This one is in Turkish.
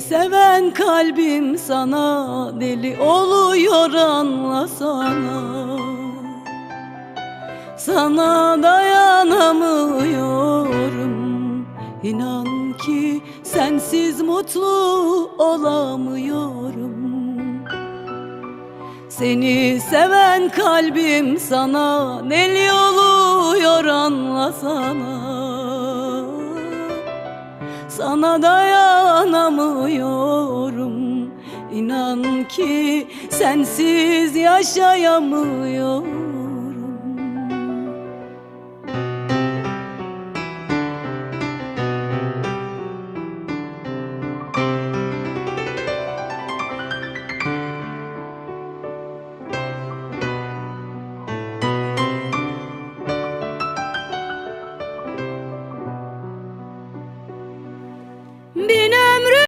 Seven kalbim sana deli oluyor anlasana Sana. Dayanamıyorum İnan ki sensiz mutlu olamıyorum. Seni seven kalbim sana deli oluyor anlasana Sana dayanamıyorum İnan ki sensiz yaşayamıyorum. Bine